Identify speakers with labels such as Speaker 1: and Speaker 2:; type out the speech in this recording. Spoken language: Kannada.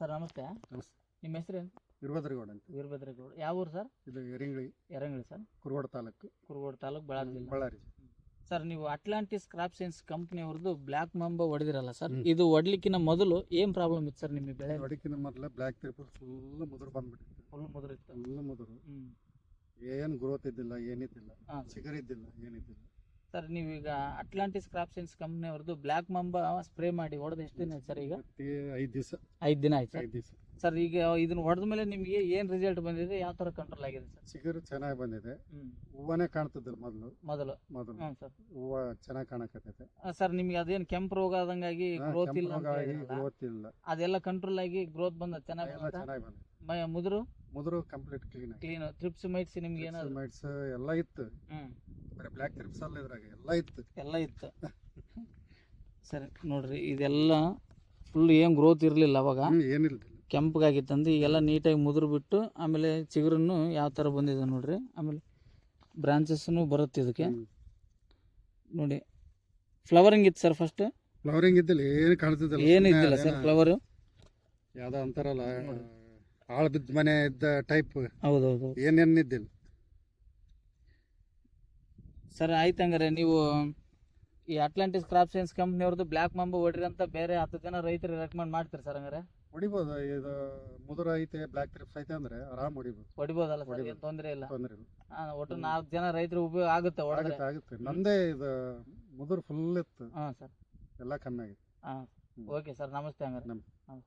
Speaker 1: ಸರ್ ನಮಸ್ತೆ.
Speaker 2: ನಮಸ್ತೆ.
Speaker 1: ನಿಮ್ಮ ಹೆಸರೇನು
Speaker 2: ವೀರಭದ್ರಗೌಡ ಅಂತ.
Speaker 1: ವೀರಭದ್ರಗೌಡ. ಯಾವ ಊರು ಸರ್?
Speaker 2: ಇದು ಎರಿಂಗಳಿ
Speaker 1: ಎರಂಗಳಿ ಸರ್.
Speaker 2: ಕುರುಗೋಡ ತಾಲೂಕು.
Speaker 1: ಕುರುಗೋಡ ತಾಲೂಕು ಬಳ್ಳಾರಿ ಜಿಲ್ಲೆ.
Speaker 2: ಬಳ್ಳಾರಿ
Speaker 1: ಸರ್ ನೀವು ಅಟ್ಲಾಂಟಿಸ್ ಕ್ರಾಪ್ ಸೈನ್ಸ್ ಕಂಪ್ನಿ ಅವ್ರದ್ದು ಬ್ಲ್ಯಾಕ್ ಮಂಬ ಹೊಡೆದಿರಲ್ಲ ಸರ್.
Speaker 2: ಹ್ಮ್.
Speaker 1: ಇದು ಹೊಡ್ಲಿಕ್ಕಿನ ಮೊದಲು ಏನ್ ಪ್ರಾಬ್ಲಮ್ ಇತ್ತು ಸರ್ ನಿಮ್ಮ ಬೆಳೆ?
Speaker 2: ಹೊಡಿಕಿನ ಮೊದಲ ಬ್ಲ್ಯಾಕ್ ತ್ರಿಪಲ್ ಫುಲ್ ಮುದುರು ಬಂದ್ಬಿಟ್ಟಿತ್ತು.
Speaker 1: ಫುಲ್ ಮುದುರಿತ್ತು.
Speaker 2: ಫುಲ್ ಮುದುರು.
Speaker 1: ಹ್ಮ್.
Speaker 2: ಏನು ಗ್ರೋತ್ ಇದ್ದಿಲ್ಲ ಏನಿದ್ದಿಲ್ಲ.
Speaker 1: ಹಾಂ.
Speaker 2: ಚಿಗರ್ ಇದ್ದಿಲ್ಲ ಏನಿದ್ದಿಲ್ಲ.
Speaker 1: ಸರ್ ನೀವೀಗ ಅಟ್ಲಾಂಟಿಸ್ ಕ್ರಾಪ್ ಸೈನ್ಸ್ ಕಂಪ್ನಿ ಅವ್ರದ್ದು ಬ್ಲ್ಯಾಕ್ ಮಂಬ ಸ್ಪ್ರೇ ಮಾಡಿ ಹೊಡೆದ ಎಷ್ಟು ದಿನ ಆಯ್ತು ಸರ್ ಈಗ?
Speaker 2: ಐದು ದಿವಸ.
Speaker 1: ಐದು ದಿನ ಆಯ್ತು
Speaker 2: ಐದು ದಿವಸ.
Speaker 1: ಸರ್ ಈಗ ಇದನ್ನ ಹೊಡೆದ ಮೇಲೆ ನಿಮಗೆ ಏನ್ ರಿಸಲ್ಟ್ ಬಂದಿದೆ? ಯಾವ ತರ ಕಂಟ್ರೋಲ್ ಆಗಿದೆ ಸರ್?
Speaker 2: ಸಿಗರು ಚೆನ್ನಾಗಿ ಬಂದಿದೆ. ಹೂವನೇ ಕಾಣ್ತದಿಲ್ಲ ಮೊದಲು.
Speaker 1: ಮೊದಲು?
Speaker 2: ಮೊದಲು.
Speaker 1: ಸರ್.
Speaker 2: ಹೂವ ಚೆನ್ನಾಗಿ ಕಾಣಕತ್ತೈತೆ.
Speaker 1: ಸರ್ ನಿಮ್ಗೆ ಅದೇನು ಕೆಂಪು ರೋಗ ಆದಂಗಾಗಿ ಗ್ರೋತ್ ಇಲ್ಲ ಅಂತ ಹೇಳಿದ್ರಲ್ಲ,
Speaker 2: ಗ್ರೋತ್ ಇಲ್ಲ.
Speaker 1: ಅದೆಲ್ಲ ಕಂಟ್ರೋಲ್ ಆಗಿ ಗ್ರೋತ್ ಬಂದ ಚೆನ್ನಾಗಿ
Speaker 2: ಎಲ್ಲ ಚೆನ್ನಾಗಿ
Speaker 1: ಬಂದ ಮುದುರು?
Speaker 2: ಮುದುರು complete clean
Speaker 1: clean thrips mites ನಿಮ್ಗೆ ಏನಾದ್ರು?
Speaker 2: ಮೈಟ್ಸ್ ಎಲ್ಲ ಇತ್ತು.
Speaker 1: ಹ್ಮ್.
Speaker 2: ಬರೀ ಬ್ಲ್ಯಾಕ್ ಅಲ್ಲ ಇದ್ರಾಗ ಎಲ್ಲ ಇತ್ತು.
Speaker 1: ಎಲ್ಲ ಇತ್ತು. ಸರಿ ನೋಡ್ರಿ ಇದೆಲ್ಲ ಫುಲ್ ಏನು ಗ್ರೋತ್ ಇರಲಿಲ್ಲ ಅವಾಗ.
Speaker 2: ಏನಿಲ್ಲ
Speaker 1: ಕೆಂಪಗಾಗಿತ್ತಂದು ಈಗೆಲ್ಲ ನೀಟಾಗಿ ಮುದುರು ಬಿಟ್ಟು ಆಮೇಲೆ ಚಿಗುರನ್ನು ಯಾವ ಥರ ಬಂದಿದೆ ನೋಡ್ರಿ. ಆಮೇಲೆ ಬ್ರಾಂಚಸ್ನು ಬರುತ್ತೆ ಇದಕ್ಕೆ. ನೋಡಿ ಫ್ಲವರಿಂಗ್ ಇತ್ತು ಸರ್ ಫಸ್ಟ್
Speaker 2: ಫ್ಲವರಿಂಗ್ ಇದ್ದಿಲ್ಲ ಏನು ಕಾಣ್ತಿದ್ದಿಲ್ಲ.
Speaker 1: ಏನು ಇದ್ದಿಲ್ಲ ಸರ್ ಫ್ಲವರು
Speaker 2: ಯಾವ್ದೋ ಅಂತಾರಲ್ಲ ಆಳ ಬಿದ್ದ ಮನೆ ಇದ್ದ ಟೈಪ್
Speaker 1: ಹೌದೌದು.
Speaker 2: ಏನೇನು ಇದ್ದಿಲ್ಲ.
Speaker 1: ಸರ್ ಆಯ್ತು ಹಂಗಾರೆ. ನೀವು ಈ ಅಟ್ಲಾಂಟಿಸ್ ಕ್ರಾಪ್ ಸೈನ್ಸ್ ಕಂಪ್ನಿಯವ್ರದ್ದು ಬ್ಲ್ಯಾಕ್ ಮಾಂಬು ಹೊಡ್ರಿ ಅಂತ ಬೇರೆ ಹತ್ತು ಜನ ರೈತರು ರೆಕಮೆಂಡ್ ಮಾಡ್ತೀರಿ ಸರ್ ಹಂಗಾರೆ?
Speaker 2: ಹೊಡಿಬೋದು. ಇದು ಮುದುರ ಐತೆ ಬ್ಲ್ಯಾಕ್ ಟ್ರಿಪ್ಸ್ ಐತೆ ಅಂದ್ರೆ ಆರಾಮ್ ಹೊಡಿಬೋದು.
Speaker 1: ಹೊಡಿಬೋದಲ್ಲ ಸರ್. ಏನು ತೊಂದರೆ ಇಲ್ಲ.
Speaker 2: ತೊಂದ್ರೆ ಇಲ್ಲ.
Speaker 1: ಒಟ್ಟು ನಾಲ್ಕು ಜನ ರೈತರು ಉಪಯೋಗ ಆಗುತ್ತೆ ಹೊಡೆದ್ರೆ.
Speaker 2: ಆಗುತ್ತೆ ಆಗುತ್ತೆ. ನಂದೇ ಇದು ಮುದುರು ಫುಲ್ ಇತ್ತು.
Speaker 1: ಹಾಂ ಸರ್.
Speaker 2: ಎಲ್ಲ ಕಮ್ಮಿ ಆಗಿತ್ತು
Speaker 1: ಹಾಂ. ಓಕೆ ಸರ್ ನಮಸ್ತೆ ಹಂಗಾರೆ.
Speaker 2: ನಮಸ್ತೆ.
Speaker 1: ಹಾಂ.